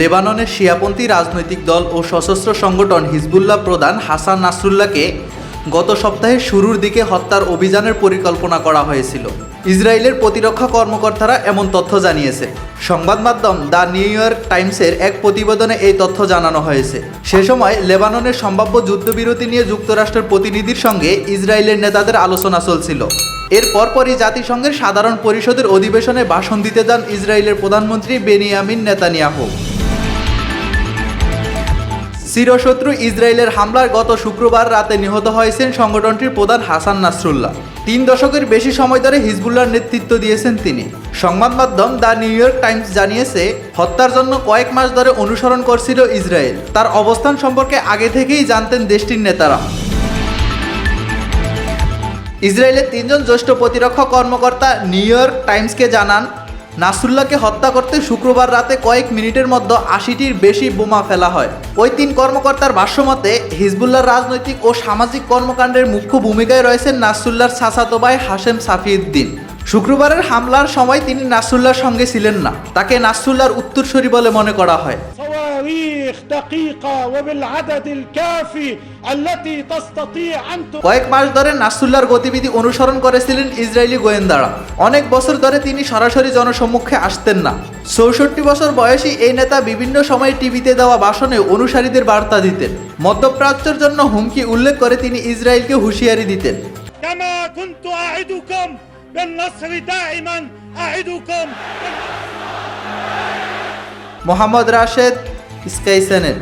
লেবাননের শিয়াপন্থী রাজনৈতিক দল ও সশস্ত্র সংগঠন হিজবুল্লাহ প্রধান হাসান নাসরুল্লাহকে গত সপ্তাহের শুরুর দিকে হত্যার অভিযানের পরিকল্পনা করা হয়েছিল। ইসরায়েলের প্রতিরক্ষা কর্মকর্তারা এমন তথ্য জানিয়েছে। সংবাদ মাধ্যম দ্য নিউ ইয়র্ক টাইমসের এক প্রতিবেদনে এই তথ্য জানানো হয়েছে। সে সময় লেবাননের সম্ভাব্য যুদ্ধবিরতি নিয়ে যুক্তরাষ্ট্রের প্রতিনিধির সঙ্গে ইসরায়েলের নেতাদের আলোচনা চলছিল। এর পরপরই জাতিসংঘের সাধারণ পরিষদের অধিবেশনে ভাষণ দিতে যান ইসরায়েলের প্রধানমন্ত্রী বেনিয়ামিন নেতানিয়াহু। চিরশত্রু ইসরায়েলের হামলায় গত শুক্রবার রাতে নিহত হয়েছেন সংগঠনটির প্রধান হাসান নাসরুল্লাহ। তিন দশকের বেশি সময় ধরে হিজবুল্লাহর নেতৃত্ব দিয়েছেন তিনি। সংবাদ মাধ্যম দ্য নিউ ইয়র্ক টাইমস জানিয়েছে, হত্যার জন্য কয়েক মাস ধরে অনুসরণ করছিল ইসরায়েল। তার অবস্থান সম্পর্কে আগে থেকেই জানতেন দেশটির নেতারা। ইসরায়েলের তিনজন জ্যেষ্ঠ প্রতিরক্ষা কর্মকর্তা নিউ ইয়র্ক টাইমসকে জানান নাসরুল্লাহকে হত্যা করতে শুক্রবার রাতে কয়েক মিনিটের মধ্যে আশিটির বেশি বোমা ফেলা হয়। ওই তিন কর্মকর্তার ভাষ্যমতে হিজবুল্লাহর রাজনৈতিক ও সামাজিক কর্মকাণ্ডের মুখ্য ভূমিকায় রয়েছেন নাসরুল্লাহর সাসাতো ভাই হাশেম সাফিউদ্দিন। শুক্রবারের হামলার সময় তিনি নাসরুল্লাহর সঙ্গে ছিলেন না। তাকে নাসরুল্লাহর উত্তরসূরি বলে মনে করা হয়। কয়েক মাস ধরে নাসুল্লার গতিবিধি অনুসরণ করেছিলেন ইসরায়েলি গোয়েন্দারা। অনেক বছর ধরে তিনি সরাসরি জনসম্মুখে আসতেন না। চৌষট্টি বছর বয়সী এই নেতা বিভিন্ন সময়ে টিভিতে দেওয়া ভাষণে অনুসারীদের বার্তা দিতেন। মধ্যপ্রাচ্যের জন্য হুমকি উল্লেখ করে তিনি ইসরায়েলকে হুঁশিয়ারি দিতেন। Mohammad Rashed sky channel